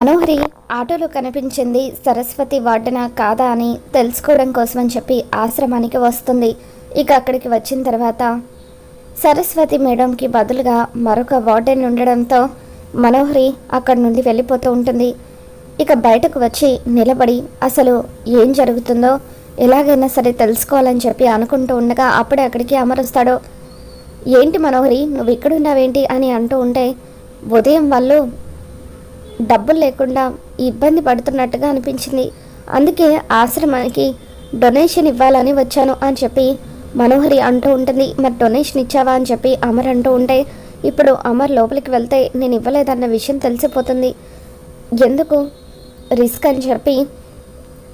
మనోహరి ఆటోలో కనిపించింది సరస్వతి వార్డెన కాదా అని తెలుసుకోవడం కోసమని చెప్పి ఆశ్రమానికి వస్తుంది. ఇక అక్కడికి వచ్చిన తర్వాత సరస్వతి మేడంకి బదులుగా మరొక వార్డెన్ ఉండడంతో మనోహరి అక్కడి నుండి వెళ్ళిపోతూ ఉంటుంది. ఇక బయటకు వచ్చి నిలబడి అసలు ఏం జరుగుతుందో ఎలాగైనా సరే తెలుసుకోవాలని చెప్పి అనుకుంటూ ఉండగా అప్పుడే అక్కడికి అమరుస్తాడు. ఏంటి మనోహరి నువ్వు ఇక్కడున్నావేంటి? అని అంటూ ఉంటే ఉదయం వాళ్ళు డబ్బులు లేకుండా ఇబ్బంది పడుతున్నట్టుగా అనిపించింది. అందుకే ఆశ్రమానికి డొనేషన్ ఇవ్వాలని వచ్చాను అని చెప్పి మనోహరి అంటూ ఉంటుంది. మరి డొనేషన్ ఇచ్చావా? అని చెప్పి అమర్ అంటూ ఉంటే ఇప్పుడు అమర్ లోపలికి వెళ్తే నేను ఇవ్వలేదన్న విషయం తెలిసిపోతుంది. ఎందుకు? రిస్క్ అని చెప్పి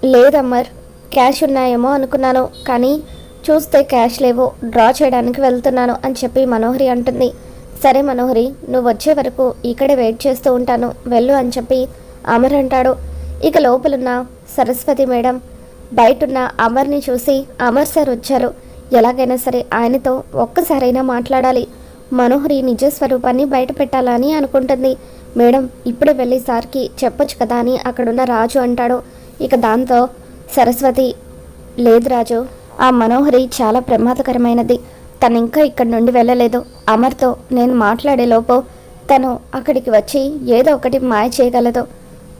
లేదమ్మర్ క్యాష్ ఉన్నాయేమో అనుకున్నాను కానీ చూస్తే క్యాష్ లేవు డ్రా చేయడానికి వెళ్తున్నాను అని చెప్పి మనోహరి అంటుంది. సరే మనోహరి నువ్వు వచ్చే వరకు ఇక్కడే వెయిట్ చేస్తూ ఉంటాను. వెళ్ళు అని చెప్పి అమర్ అంటాడు. ఇక లోపలున్న సరస్వతి మేడం బయటున్న అమర్ని చూసి అమర్ సార్ వచ్చారు. ఎలాగైనా సరే ఆయనతో ఒక్కసారైనా మాట్లాడాలి. మనోహరి నిజ స్వరూపాన్ని బయట పెట్టాలని అనుకుంటుంది. మేడం ఇప్పుడే వెళ్ళి సార్కి చెప్పొచ్చు కదా అని అక్కడున్న రాజు అంటాడు. ఇక దాంతో సరస్వతి లేదు రాజు ఆ మనోహరి చాలా ప్రమాదకరమైనది. తను ఇంకా ఇక్కడి నుండి వెళ్ళలేదు. అమర్తో నేను మాట్లాడే లోపు తను అక్కడికి వచ్చి ఏదో ఒకటి మాయ చేయగలదు.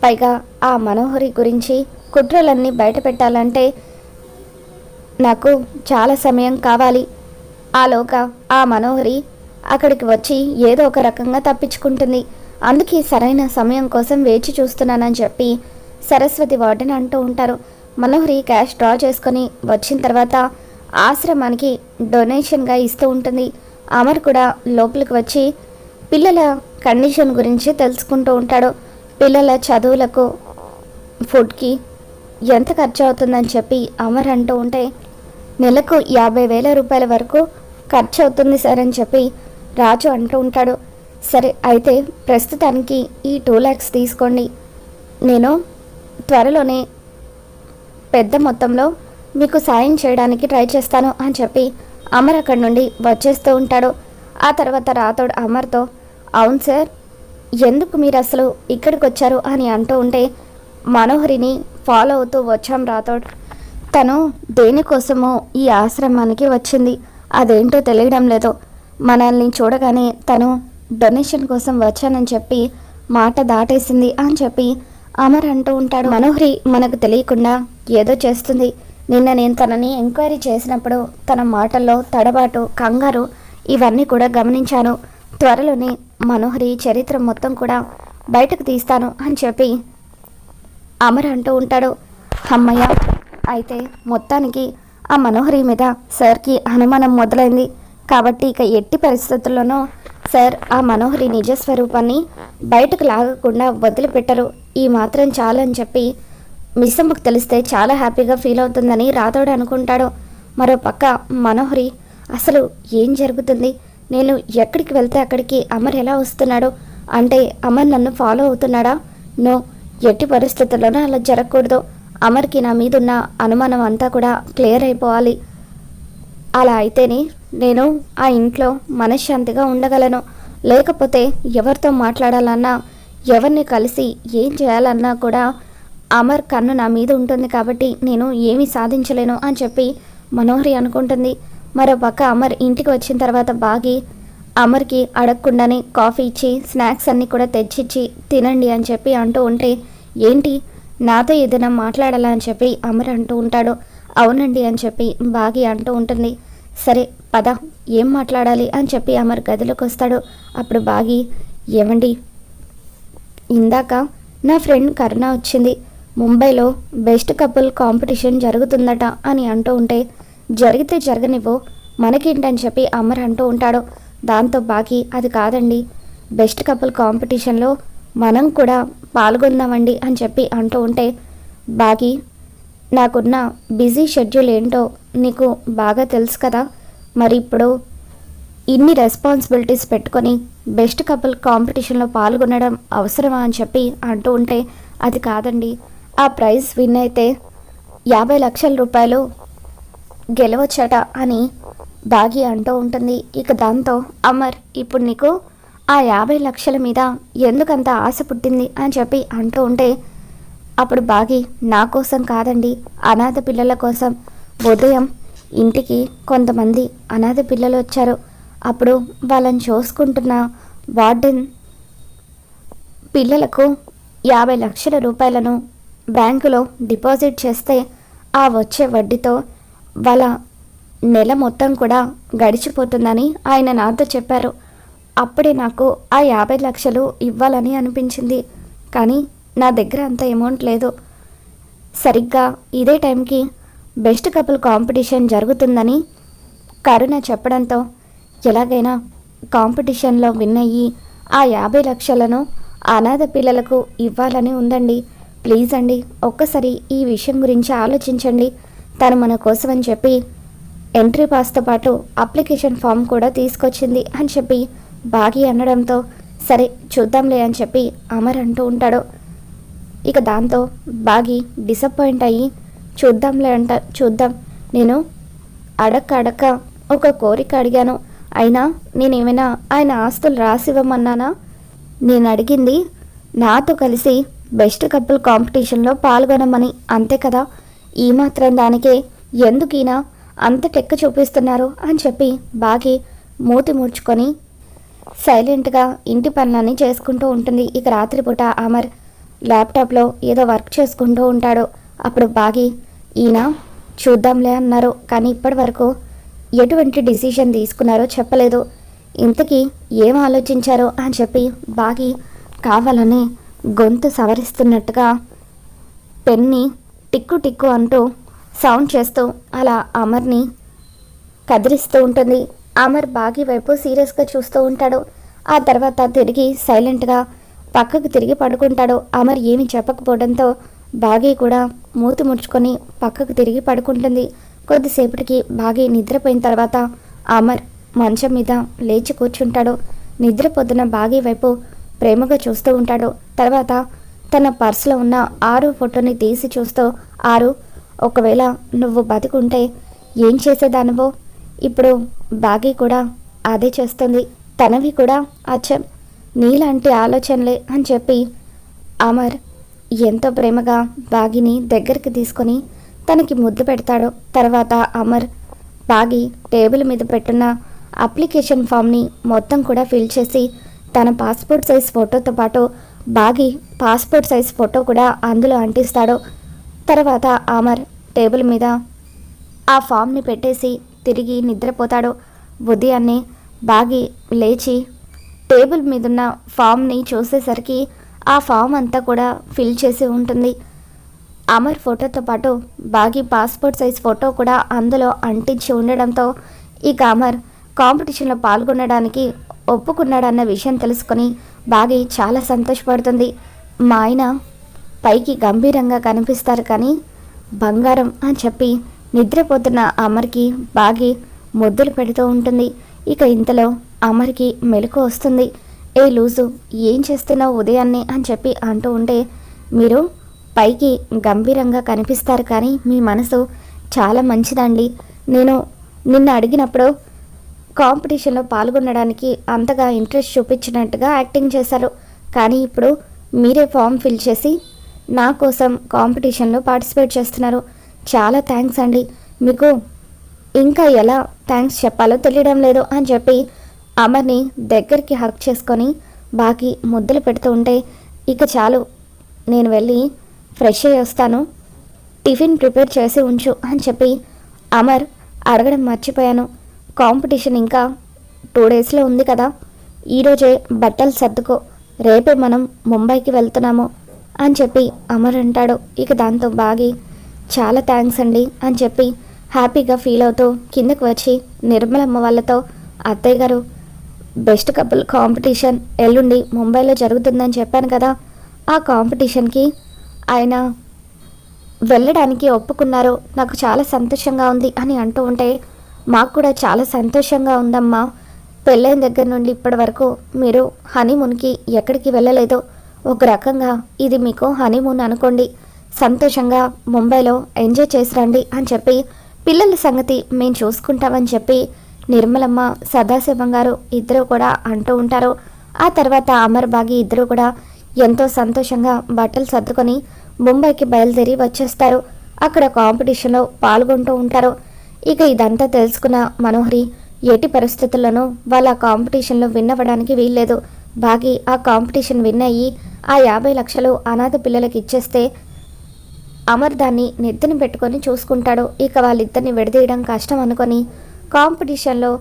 పైగా ఆ మనోహరి గురించి కుట్రలన్నీ బయట పెట్టాలంటే నాకు చాలా సమయం కావాలి. ఆలోగా ఆ మనోహరి అక్కడికి వచ్చి ఏదో ఒక రకంగా తప్పించుకుంటుంది. అందుకే సరైన సమయం కోసం వేచి చూస్తున్నానని చెప్పి సరస్వతి వార్డెన్ అంటూ ఉంటారు. మనోహరి క్యాష్ డ్రా చేసుకొని వచ్చిన తర్వాత ఆశ్రమానికి డొనేషన్గా ఇస్తూ ఉంటుంది. అమర్ కూడా లోపలికి వచ్చి పిల్లల కండిషన్ గురించి తెలుసుకుంటూ ఉంటాడు. పిల్లల చదువులకు ఫుడ్కి ఎంత ఖర్చు అవుతుందని చెప్పి అమర్ అంటూ ఉంటే నెలకు యాభై వేల రూపాయల వరకు ఖర్చు అవుతుంది సార్ అని చెప్పి రాజు అంటూ ఉంటాడు. సరే అయితే ప్రస్తుతానికి ఈ టూ ల్యాక్స్ తీసుకోండి. నేను త్వరలోనే పెద్ద మొత్తంలో మీకు సాయం చేయడానికి ట్రై చేస్తాను అని చెప్పి అమర్ అక్కడి నుండి వచ్చేస్తూ ఉంటాడు. ఆ తర్వాత రాతోడు అమర్తో అవును సార్ ఎందుకు మీరు అసలు ఇక్కడికి వచ్చారు? అని అంటూ ఉంటే మనోహరిని ఫాలో అవుతూ వచ్చాం రాతోడ్ తను దేనికోసమో ఈ ఆశ్రమానికి వచ్చింది. అదేంటో తెలియడం లేదు. మనల్ని చూడగానే తను డొనేషన్ కోసం వచ్చానని చెప్పి మాట దాటేసింది అని చెప్పి అమర్ అంటూ ఉంటాడు. మనోహరి మనకు తెలియకుండా ఏదో చేస్తుంది. నిన్న నేను తనని ఎంక్వైరీ చేసినప్పుడు తన మాటల్లో తడబాటు కంగారు ఇవన్నీ కూడా గమనించాను. త్వరలోనే మనోహరి చరిత్ర మొత్తం కూడా బయటకు తీస్తాను అని చెప్పి అమర్ అంటూ ఉంటాడు. అమ్మయ్య అయితే మొత్తానికి ఆ మనోహరి మీద సార్కి అనుమానం మొదలైంది. కాబట్టి ఇక ఎట్టి పరిస్థితుల్లోనూ సార్ ఆ మనోహరి నిజ స్వరూపాన్ని బయటకు లాగకుండా వదిలిపెట్టరు. ఈ మాత్రం చాలని చెప్పి మిస్సమ్మకు తెలిస్తే చాలా హ్యాపీగా ఫీల్ అవుతుందని రాతోడు అనుకుంటాడు. మరో పక్క మనోహరి అసలు ఏం జరుగుతుంది? నేను ఎక్కడికి వెళ్తే అక్కడికి అమర్ ఎలా వస్తున్నాడు? అంటే అమర్ నన్ను ఫాలో అవుతున్నాడా? నో ఎట్టి పరిస్థితుల్లోనూ అలా జరగకూడదు. అమర్కి నా మీద ఉన్న అనుమానం అంతా కూడా క్లియర్ అయిపోవాలి. అలా అయితేనే నేను ఆ ఇంట్లో మనశ్శాంతిగా ఉండగలను. లేకపోతే ఎవరితో మాట్లాడాలన్నా ఎవరిని కలిసి ఏం చేయాలన్నా కూడా అమర్ కన్ను నా మీద ఉంటుంది కాబట్టి నేను ఏమీ సాధించలేను అని చెప్పి మనోహరి అనుకుంటుంది. మరో పక్క అమర్ ఇంటికి వచ్చిన తర్వాత బాగి అమర్కి అడగకుండానే కాఫీ ఇచ్చి స్నాక్స్ అన్నీ కూడా తెచ్చిచ్చి తినండి అని చెప్పి అంటూ ఉంటే ఏంటి? నాతో ఏదైనా మాట్లాడాలా అని చెప్పి అమర్ అంటూ ఉంటాడు. అవునండి అని చెప్పి బాగి అంటూ ఉంటుంది. సరే పద ఏం మాట్లాడాలి అని చెప్పి అమర్ గదిలోకి వస్తాడు. అప్పుడు బాగి ఏమండి? ఇందాక నా ఫ్రెండ్ కరుణ వచ్చింది. ముంబైలో బెస్ట్ కపుల్ కాంపిటీషన్ జరుగుతుందట అని అంటూ ఉంటే జరిగితే జరగనివ్వు మనకేంటని చెప్పి అమర్ అంటూ ఉంటాడు. దాంతో బాకీ అది కాదండి. బెస్ట్ కపుల్ కాంపిటీషన్లో మనం కూడా పాల్గొందామండి అని చెప్పి అంటూ ఉంటే బాకీ నాకున్న బిజీ షెడ్యూల్ ఏంటో నీకు బాగా తెలుసు కదా. మరి ఇప్పుడు ఇన్ని రెస్పాన్సిబిలిటీస్ పెట్టుకొని బెస్ట్ కపుల్ కాంపిటీషన్లో పాల్గొనడం అవసరమా అని చెప్పి అంటూ ఉంటే అది కాదండి. ఆ ప్రైజ్ విన్ అయితే యాభై లక్షల రూపాయలు గెలవచ్చట అని బాగి అంటూ ఉంటుంది. ఇక దాంతో అమర్ ఇప్పుడు నీకు ఆ యాభై లక్షల మీద ఎందుకంత ఆశ పుట్టింది అని చెప్పి అంటూ ఉంటే అప్పుడు బాగి నా కోసం కాదండి అనాథ పిల్లల కోసం. ఉదయం ఇంటికి కొంతమంది అనాథ పిల్లలు వచ్చారు. అప్పుడు వాళ్ళని చూసుకుంటున్న వార్డెన్ పిల్లలకు యాభై లక్షల రూపాయలను బ్యాంకులో డిపాజిట్ చేస్తే ఆ వచ్చే వడ్డీతో వాళ్ళ నెల మొత్తం కూడా గడిచిపోతుందని ఆయన నాతో చెప్పారు. అప్పుడే నాకు ఆ యాభై లక్షలు ఇవ్వాలని అనిపించింది. కానీ నా దగ్గర అంత అమౌంట్ లేదు. సరిగ్గా ఇదే టైంకి బెస్ట్ కపుల్ కాంపిటీషన్ జరుగుతుందని కరుణ చెప్పడంతో ఎలాగైనా కాంపిటీషన్లో విన్ అయ్యి ఆ యాభై లక్షలను అనాథ పిల్లలకు ఇవ్వాలని ఉందండి. ప్లీజ్ అండి ఒక్కసారి ఈ విషయం గురించి ఆలోచించండి. తను మన కోసం అని చెప్పి ఎంట్రీ పాస్తో పాటు అప్లికేషన్ ఫామ్ కూడా తీసుకొచ్చింది అని చెప్పి బాగి అనడంతో సరే చూద్దాంలే అని చెప్పి అమర్ అంటూ ఉంటాడు. ఇక దాంతో బాగి డిసప్పాయింట్ అయ్యి చూద్దాంలే అంట చూద్దాం నేను అడక్క అడక్క ఒక కోరిక అడిగాను. అయినా నేనేమైనా ఆయన ఆస్తులు రాసివ్వమన్నానా? నేను అడిగింది నాతో కలిసి బెస్ట్ కపుల్ కాంపిటీషన్లో పాల్గొనమని అంతే కదా? ఈ మాత్రం దానికే ఎందుకైనా? అంత టెక్క చూపిస్తున్నారు అని చెప్పి బాగి మూతి ముడుచుకొని సైలెంట్గా ఇంటి పనులన్నీ చేసుకుంటూ ఉంటుంది. ఇక రాత్రిపూట అమర్ ల్యాప్టాప్లో ఏదో వర్క్ చేసుకుంటూ ఉంటాడు. అప్పుడు బాగి ఈయన చూద్దాంలే అన్నారు. కానీ ఇప్పటి వరకు ఎటువంటి డిసిషన్ తీసుకున్నారో చెప్పలేదు. ఇంతకీ ఏం ఆలోచించారో అని చెప్పి బాగి కావాలని గొంతు సవరిస్తున్నట్టుగా పెన్ని టిక్కు టిక్కు అంటూ సౌండ్ చేస్తూ అలా అమర్ని కదిలిస్తూ ఉంటుంది. అమర్ బాగి వైపు సీరియస్గా చూస్తూ ఉంటాడు. ఆ తర్వాత తిరిగి సైలెంట్గా పక్కకు తిరిగి పడుకుంటాడు. అమర్ ఏమి చెప్పకపోవడంతో బాగి కూడా మూతి ముడుచుకొని పక్కకు తిరిగి పడుకుంటుంది. కొద్దిసేపటికి బాగి నిద్రపోయిన తర్వాత అమర్ మంచం మీద లేచి కూర్చుంటాడు. నిద్రపోతున్న బాగి వైపు ప్రేమగా చూస్తూ ఉంటాడు. తర్వాత తన పర్సులో ఉన్న ఆరు ఫోటోని తీసి చూస్తూ ఆరు ఒకవేళ నువ్వు బతికుంటే ఏం చేసేదానివో? ఇప్పుడు బాగి కూడా అదే చేస్తుంది. తనవి కూడా అచ్చం. నీలాంటి ఆలోచనలే అని చెప్పి అమర్ ఎంతో ప్రేమగా బాగిని దగ్గరికి తీసుకొని తనకి ముద్దు పెడతాడు. తర్వాత అమర్ బాగి టేబుల్ మీద పెట్టున్న అప్లికేషన్ ఫామ్ని మొత్తం కూడా ఫిల్ చేసి తన పాస్పోర్ట్ సైజ్ ఫోటోతో పాటు బాగి పాస్పోర్ట్ సైజ్ ఫోటో కూడా అందులో అంటిస్తాడు. తర్వాత అమర్ టేబుల్ మీద ఆ ఫామ్ని పెట్టేసి తిరిగి నిద్రపోతాడు. ఉదయాన్నే బాగి లేచి టేబుల్ మీదున్న ఫామ్ని చూసేసరికి ఆ ఫామ్ అంతా కూడా ఫిల్ చేసి ఉంటుంది. అమర్ ఫోటోతో పాటు బాగి పాస్పోర్ట్ సైజ్ ఫోటో కూడా అందులో అంటించి ఉండడంతో ఇక అమర్ కాంపిటీషన్లో పాల్గొనడానికి ఒప్పుకున్నాడన్న విషయం తెలుసుకొని బాగి చాలా సంతోషపడుతుంది. మా ఆయన పైకి గంభీరంగా కనిపిస్తారు కానీ బంగారం అని చెప్పి నిద్రపోతున్న అమర్కి బాగి ముద్దులు పెడుతూ ఉంటుంది. ఇక ఇంతలో అమర్కి మెలకు వస్తుంది. ఏ లూజు ఏం చేస్తున్నావు ఉదయాన్నే అని చెప్పి అంటూ ఉంటే మీరు పైకి గంభీరంగా కనిపిస్తారు కానీ మీ మనసు చాలా మంచిదండి. నేను నిన్ను అడిగినప్పుడు కాంపిటీషన్లో పాల్గొనడానికి అంతగా ఇంట్రెస్ట్ చూపించినట్టుగా యాక్టింగ్ చేశారు. కానీ ఇప్పుడు మీరే ఫామ్ ఫిల్ చేసి నా కోసం కాంపిటీషన్లో పార్టిసిపేట్ చేస్తున్నారు. చాలా థ్యాంక్స్ అండి. మీకు ఇంకా ఎలా థ్యాంక్స్ చెప్పాలో తెలియడం లేదు అని చెప్పి అమర్ని దగ్గరికి హక్ చేసుకొని బాకీ ముద్దలు పెడుతూ ఉంటే ఇక చాలు నేను వెళ్ళి ఫ్రెష్ అయ్యి వస్తాను. టిఫిన్ ప్రిపేర్ చేసి ఉంచు అని చెప్పి అమర్ అడగడం మర్చిపోయాను. కాంపిటీషన్ ఇంకా టూ డేస్లో ఉంది కదా. ఈరోజే బట్టలు సర్దుకో. రేపే మనం ముంబైకి వెళ్తున్నాము అని చెప్పి అమర్ అంటాడు. ఇక దాంతో బాగి చాలా థ్యాంక్స్ అండి అని చెప్పి హ్యాపీగా ఫీల్ అవుతూ కిందకు వచ్చి నిర్మలమ్మ వాళ్ళతో అత్తయ్య గారు బెస్ట్ కపుల్ కాంపిటీషన్ ఎల్లుండి ముంబైలో జరుగుతుందని చెప్పాను కదా. ఆ కాంపిటీషన్కి ఆయన వెళ్ళడానికి ఒప్పుకున్నారు. నాకు చాలా సంతోషంగా ఉంది అని అంటూ ఉంటే మాకు కూడా చాలా సంతోషంగా ఉందమ్మా. పెళ్ళైన దగ్గర నుండి ఇప్పటి వరకు మీరు హనీమూన్కి ఎక్కడికి వెళ్ళలేదో ఒక రకంగా ఇది మీకు హనీమూన్ అనుకోండి. సంతోషంగా ముంబైలో ఎంజాయ్ చేసి రండి అని చెప్పి పిల్లల సంగతి మేము చూసుకుంటామని చెప్పి నిర్మలమ్మ సదాశివం గారు ఇద్దరు కూడా అంటూ ఉంటారు. ఆ తర్వాత అమర్ బాగి ఇద్దరు కూడా ఎంతో సంతోషంగా బట్టలు సర్దుకొని ముంబైకి బయలుదేరి వచ్చేస్తారు. అక్కడ కాంపిటీషన్లో పాల్గొంటూ ఉంటారు. ఇక ఇదంతా తెలుసుకున్న మనోహరి ఎట్టి పరిస్థితుల్లోనూ వాళ్ళ కాంపిటీషన్లో విన్ అవ్వడానికి వీల్లేదు. బాగి ఆ కాంపిటీషన్ విన్ అయ్యి ఆ యాభై లక్షలు అనాథ పిల్లలకి ఇచ్చేస్తే అమర్ దాన్ని నెత్తిన పెట్టుకొని చూసుకుంటాడు. ఇక వాళ్ళిద్దరిని విడదీయడం కష్టం అనుకొని కాంపిటీషన్లో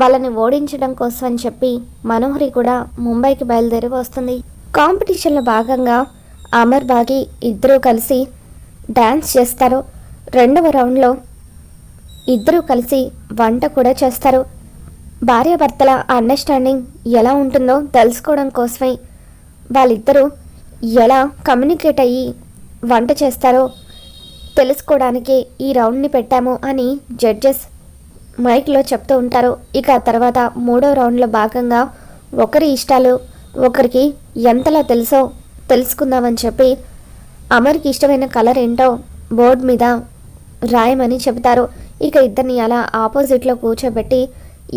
వాళ్ళని ఓడించడం కోసం అని చెప్పి మనోహరి కూడా ముంబైకి బయలుదేరి వస్తుంది. కాంపిటీషన్లో భాగంగా అమర్ బాగి ఇద్దరూ కలిసి డ్యాన్స్ చేస్తారు. రెండవ రౌండ్లో ఇద్దరూ కలిసి వంట కూడా చేస్తారు. భార్యాభర్తల అండర్స్టాండింగ్ ఎలా ఉంటుందో తెలుసుకోవడం కోసమై వాళ్ళిద్దరూ ఎలా కమ్యూనికేట్ అయ్యి వంట చేస్తారో తెలుసుకోవడానికి ఈ రౌండ్ని పెట్టాము అని జడ్జెస్ మైక్లో చెప్తూ ఉంటారు. ఇక ఆ తర్వాత మూడో రౌండ్లో భాగంగా ఒకరి ఇష్టాలు ఒకరికి ఎంతలా తెలుసో తెలుసుకుందామని చెప్పి అమర్కి ఇష్టమైన కలర్ ఏంటో బోర్డు మీద రాయమని చెబుతారు. ఇక ఇద్దరిని అలా ఆపోజిట్లో కూర్చోబెట్టి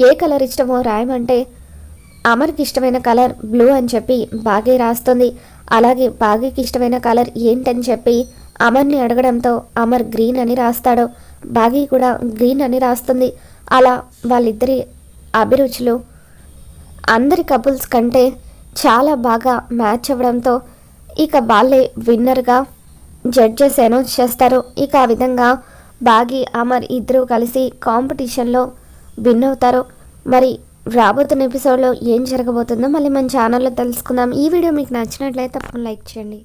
ఏ కలర్ ఇష్టమో రాయమంటే అమర్కి ఇష్టమైన కలర్ బ్లూ అని చెప్పి బాగే రాస్తుంది. అలాగే బాగీకి ఇష్టమైన కలర్ ఏంటని చెప్పి అమర్ని అడగడంతో అమర్ గ్రీన్ అని రాస్తాడు. బాగీ కూడా గ్రీన్ అని రాస్తుంది. అలా వాళ్ళిద్దరి అభిరుచులు అందరి కపుల్స్ కంటే చాలా బాగా మ్యాచ్ అవ్వడంతో ఇక వాళ్ళే విన్నర్గా జడ్జెస్ అనౌన్స్ చేస్తారు. ఇక ఆ విధంగా బాగి అమర్ ఇద్దరు కలిసి కాంపిటీషన్లో విన్ అవుతారు మరి రాబోతున్న ఎపిసోడ్లో ఏం జరగబోతుందో మళ్ళీ మన ఛానల్లో తెలుసుకుందాం. ఈ వీడియో మీకు నచ్చినట్లయితే తప్పకుండా లైక్ చేయండి.